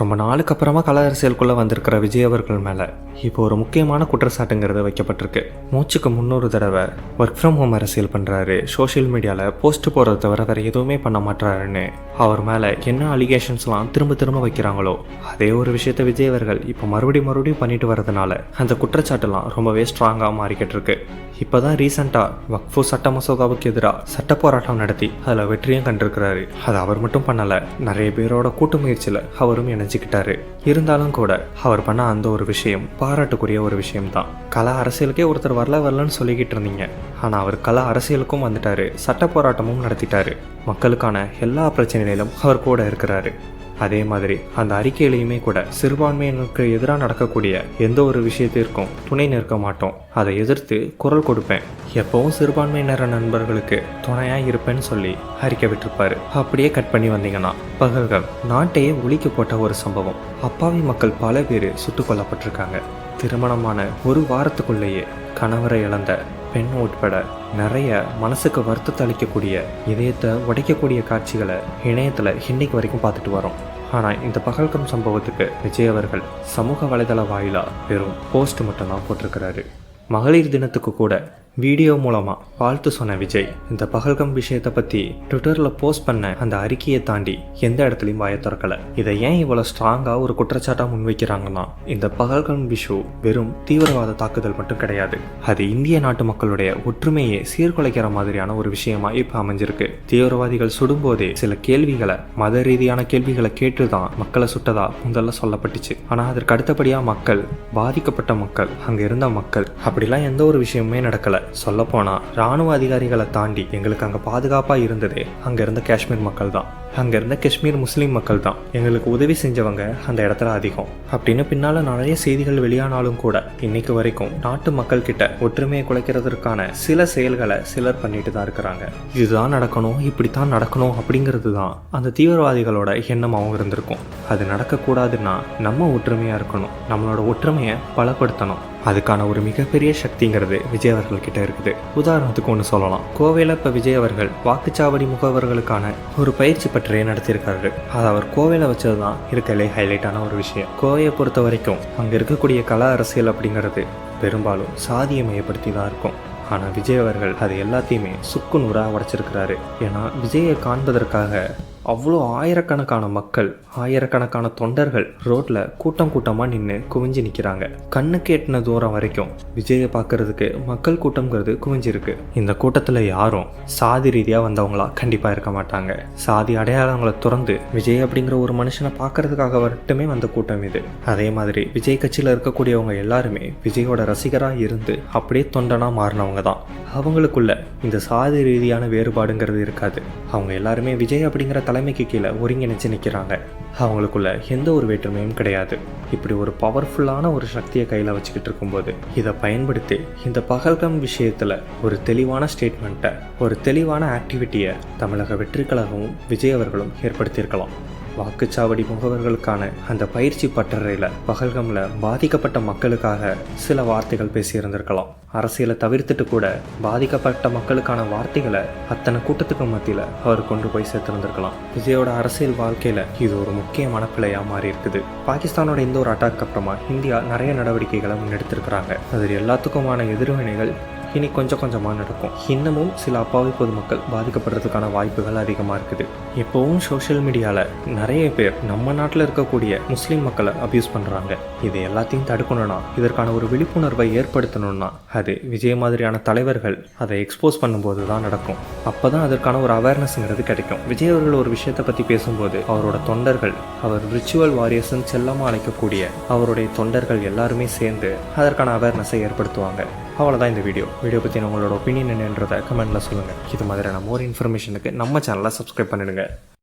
ரொம்ப நாளுக்கு அப்புறமா கல அரசியலுக்குள்ளே வந்திருக்கிற விஜய் அவர்கள் மேலே இப்போ ஒரு முக்கியமான குற்றச்சாட்டுங்கிறது வைக்கப்பட்டிருக்கு. மூச்சுக்கு முன்னூறு தடவை ஒர்க் ஃப்ரம் ஹோம் அரசியல் பண்ணுறாரு சோஷியல் மீடியாவில் போஸ்ட் போடுறத தவிர வேறு எதுவுமே பண்ண மாட்டாருன்னு அவர் மேலே என்ன அலிகேஷன்ஸ்லாம் திரும்ப திரும்ப வைக்கிறாங்களோ அதே ஒரு விஷயத்தை விஜய் அவர்கள் இப்போ மறுபடியும் மறுபடியும் பண்ணிட்டு வரதுனால அந்த குற்றச்சாட்டுலாம் ரொம்பவே ஸ்ட்ராங்காக மாறிக்கிட்டு இருக்கு இப்போ தான் ரீசெண்டாக வக்ஃபு சட்ட மசோதாவுக்கு எதிராக சட்ட போராட்டம் நடத்தி அதில் வெற்றியும் கண்டிருக்கிறாரு. அது அவர் மட்டும் பண்ணலை நிறைய பேரோட கூட்டு முயற்சியில் அவரும் இணைஞ்சிக்கிட்டாரு இருந்தாலும் கூட அவர் பண்ண அந்த ஒரு விஷயம் பாராட்டுக்குரிய ஒரு விஷயம்தான். கலா அரசியலுக்கே ஒருத்தர் வரல வரலன்னு சொல்லிக்கிட்டு இருந்தீங்க. ஆனால் அவர் கலா அரசியலுக்கும் வந்துட்டாரு சட்ட போராட்டமும் நடத்திட்டாரு. மக்களுக்கான எல்லா பிரச்சனைகளிலும் அவர் கூட இருக்கிறாரு. அதே மாதிரி அந்த அறிக்கையிலையுமே கூட சிறுபான்மையினருக்கு எதிராக நடக்கக்கூடிய எந்த ஒரு விஷயத்திற்கும் துணை நிற்க மாட்டோம். அதை எதிர்த்து குரல் கொடுப்பேன். எப்பவும் சிறுபான்மையினர் நண்பர்களுக்கு துணையாக இருப்பேன்னு சொல்லி அறிக்கை விட்டுருப்பாரு. அப்படியே கட் பண்ணி வந்தீங்கன்னா பகல்கள் நாட்டையே ஒழிக்க போட்ட ஒரு சம்பவம். அப்பாவி மக்கள் பல பேர் சுட்டுக் கொல்லப்பட்டிருக்காங்க. திருமணமான ஒரு வாரத்துக்குள்ளேயே கணவரை இழந்த பெண் உட்பட நிறைய மனசுக்கு வருத்தத்தை அளிக்கக்கூடிய இதயத்தை உடைக்கக்கூடிய காட்சிகளை இணையத்தில் இன்னைக்கு வரைக்கும் பார்த்துட்டு வரோம். ஆனால் இந்த பகல்கம் சம்பவத்துக்கு விஜய் அவர்கள் சமூக வலைதள வாயிலாக வெறும் போஸ்ட் மட்டும்தான் போட்டிருக்கிறாரு. மகளிர் தினத்துக்கு கூட வீடியோ மூலமாக வாழ்த்து சொன்ன விஜய் இந்த பகல்கம் விஷயத்தை பற்றி ட்விட்டரில் போஸ்ட் பண்ண அந்த அறிக்கையை தாண்டி எந்த இடத்துலையும் வாயை திறக்கலை. இதை ஏன் இவ்வளோ ஸ்ட்ராங்காக ஒரு குற்றச்சாட்டாக முன்வைக்கிறாங்கன்னா இந்த பகல்கம் விஷு வெறும் தீவிரவாத தாக்குதல் மட்டும் கிடையாது. அது இந்திய நாட்டு மக்களுடைய ஒற்றுமையை சீர்குலைக்கிற மாதிரியான ஒரு விஷயமா இப்போ அமைஞ்சிருக்கு. தீவிரவாதிகள் சுடும்போதே சில கேள்விகளை மத ரீதியான கேள்விகளை கேட்டு தான் மக்களை சுட்டதா முதல்ல சொல்லப்பட்டுச்சு. ஆனால் அதற்கு அடுத்தபடியாக மக்கள் பாதிக்கப்பட்ட மக்கள் அங்கே இருந்த மக்கள் அப்படிலாம் எந்த ஒரு விஷயமுமே நடக்கலை. சொல்லப்போனால் ராணுவ அதிகாரிகளை தாண்டி எங்களுக்கு அங்கே பாதுகாப்பாக இருந்ததே அங்கே இருந்த காஷ்மீர் மக்கள் தான் அங்கே இருந்த காஷ்மீர் முஸ்லீம் மக்கள் தான் எங்களுக்கு உதவி செஞ்சவங்க அந்த இடத்துல அதிகம். அப்படின்னு பின்னால் நிறைய செய்திகள் வெளியானாலும் கூட இன்னைக்கு வரைக்கும் நாட்டு மக்கள் கிட்ட ஒற்றுமையை குலைக்கிறதுக்கான சில செயல்களை சிலர் பண்ணிட்டு தான் இருக்கிறாங்க. இதுதான் நடக்கணும் இப்படித்தான் நடக்கணும் அப்படிங்கிறது தான் அந்த தீவிரவாதிகளோட எண்ணமாகவும் இருந்திருக்கும். அது நடக்கக்கூடாதுன்னா நம்ம ஒற்றுமையாக இருக்கணும். நம்மளோட ஒற்றுமையை பலப்படுத்தணும். அதுக்கான ஒரு மிகப்பெரிய சக்திங்கிறது விஜய் அவர்கள் கிட்ட இருக்குது. உதாரணத்துக்கு ஒன்று சொல்லலாம். கோவையில் இப்போ விஜய் அவர்கள் வாக்குச்சாவடி முகவர்களுக்கான ஒரு பயிற்சி பற்றியே நடத்தியிருக்காரு. அது அவர் கோவையில் வச்சது தான் இருக்கலே ஹைலைட்டான ஒரு விஷயம். கோவையை பொறுத்த வரைக்கும் அங்கே இருக்கக்கூடிய கலா அரசியல் அப்படிங்கிறது பெரும்பாலும் சாதியை மையப்படுத்தி தான் இருக்கும். ஆனால் விஜய் அவர்கள் அது எல்லாத்தையுமே சுக்கு நூறாக உடைச்சிருக்கிறாரு. ஏன்னா விஜயை காண்பதற்காக அவ்வளோ ஆயிரக்கணக்கான மக்கள் ஆயிரக்கணக்கான தொண்டர்கள் ரோட்ல கூட்டம் கூட்டமாக நின்று குவிஞ்சு நிற்கிறாங்க கண்ணுக்கு எட்டின தூரம் வரைக்கும் விஜயை பார்க்கறதுக்கு மக்கள் கூட்டம்ங்கிறது குவிஞ்சிருக்கு. இந்த கூட்டத்தில் யாரும் சாதி ரீதியாக வந்தவங்களா கண்டிப்பாக இருக்க மாட்டாங்க. சாதி அடையாளங்களை துறந்து விஜய் அப்படிங்கிற ஒரு மனுஷனை பார்க்கறதுக்காக மட்டுமே வந்த கூட்டம் இது. அதே மாதிரி விஜய் கட்சியில் இருக்கக்கூடியவங்க எல்லாருமே விஜயோட ரசிகராக இருந்து அப்படியே தொண்டனாக மாறினவங்க தான். அவங்களுக்குள்ள இந்த சாதி ரீதியான வேறுபாடுங்கிறது இருக்காது. அவங்க எல்லாருமே விஜய் அப்படிங்கிற தலைமைக்கு கீழே ஒருங்கிணைச்சு நிற்கிறாங்க அவங்களுக்குள்ள எந்த ஒரு வேற்றுமையும் கிடையாது. இப்படி ஒரு பவர்ஃபுல்லான ஒரு சக்தியை கையில் வச்சுக்கிட்டு இருக்கும்போது இதை பயன்படுத்தி இந்த பகல்கம் விஷயத்தில் ஒரு தெளிவான ஸ்டேட்மெண்ட்டை ஒரு தெளிவான ஆக்டிவிட்டியை தமிழக வெற்றி கழகமும் விஜய் அவர்களும் ஏற்படுத்தியிருக்கலாம். வாக்குச்சாவடி முகவர்களுக்கான அந்த பயிற்சி பட்டறையில் பகல்கமில் பாதிக்கப்பட்ட மக்களுக்காக சில வார்த்தைகள் பேசியிருந்திருக்கலாம். அரசியலை தவிர்த்துட்டு கூட பாதிக்கப்பட்ட மக்களுக்கான வார்த்தைகளை அத்தனை கூட்டத்துக்கு மத்தியில் அவர் கொண்டு போய் சேர்த்திருந்திருக்கலாம். விஜயோட அரசியல் வாழ்க்கையில் இது ஒரு முக்கியமான பிழையாக மாறி இருக்குது பாகிஸ்தானோட இந்த ஒரு அட்டாக் அப்புறமா இந்தியா நிறைய நடவடிக்கைகளை முன்னெடுத்திருக்கிறாங்க. அதில் எல்லாத்துக்குமான எதிர்வினைகள் இனி கொஞ்சம் கொஞ்சமாக நடக்கும். இன்னமும் சில அப்பாவி பொதுமக்கள் பாதிக்கப்படுறதுக்கான வாய்ப்புகள் அதிகமாக இருக்குது. இப்போவும் சோஷியல் மீடியாவில் நிறைய பேர் நம்ம நாட்டில் இருக்கக்கூடிய முஸ்லீம் மக்களை அப்யூஸ் பண்ணுறாங்க இது எல்லாத்தையும் தடுக்கணும்னா இதற்கான ஒரு விழிப்புணர்வை ஏற்படுத்தணும்னா அது விஜய் மாதிரியான தலைவர்கள் அதை எக்ஸ்போஸ் பண்ணும்போது தான் நடக்கும். அப்போ தான் அதற்கான ஒரு அவேர்னஸ்ங்கிறது கிடைக்கும். விஜய் அவர்கள் ஒரு விஷயத்தை பற்றி பேசும்போது அவரோட தொண்டர்கள் அவர் ரிச்சுவல் வாரியர்ஸ்ன்னு செல்லமாக அழைக்கக்கூடிய அவருடைய தொண்டர்கள் எல்லாருமே சேர்ந்து அதற்கான அவேர்னஸை ஏற்படுத்துவாங்க. அவ்வளோதான் இந்த வீடியோ. வீடியோ பற்றி உங்களோட ஒப்பீனியன் என்னன்றதை கமெண்ட்டில் சொல்லுங்கள் இது மாதிரியான மோர் இன்ஃபர்மேஷனுக்கு நம்ம சேனலை சப்ஸ்கிரைப் பண்ணிடுங்க.